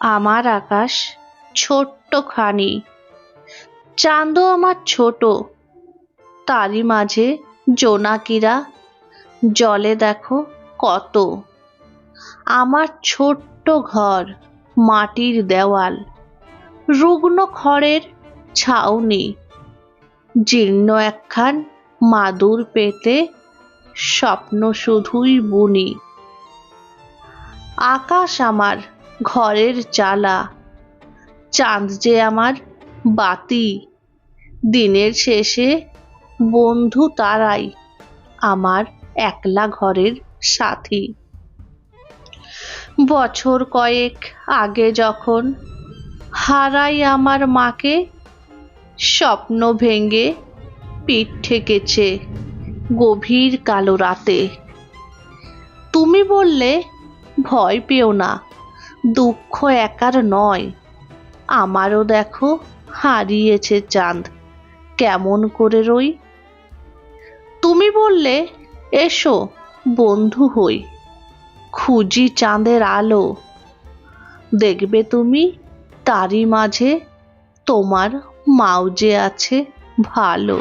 আমার আকাশ ছোট্টখানি। চাঁদও আমার ছোট। তারই মাঝে জোনাকিরা, জলে দেখো কত। আমার ছোট্ট ঘর, মাটির দেওয়াল, রুগ্ন খড়ের ছাউনি। জীর্ণ একখান মাদুর পেতে স্বপ্ন শুধুই বুনি। আকাশ আমার ঘরের চালা চাঁদ যে আমার বাতি। দিনের শেষে বন্ধু তারাই আমার একলা ঘরের সাথী। বছর কয়েক আগে যখন হারাই আমার মাকে, স্বপ্ন ভেঙে পিঠ ঠেকেছে গভীর কালো রাতে। তুমি বললে, ভয় পেও না। দুঃখ একার নয়। আমারও দেখো হারিয়েছে চাঁদ। কেমন করে রই? তুমি বললে, এসো, বন্ধু হই। খুঁজি চাঁদের আলো। দেখবে তুমি, তারই মাঝে তোমার মাও যে আছে ভালো।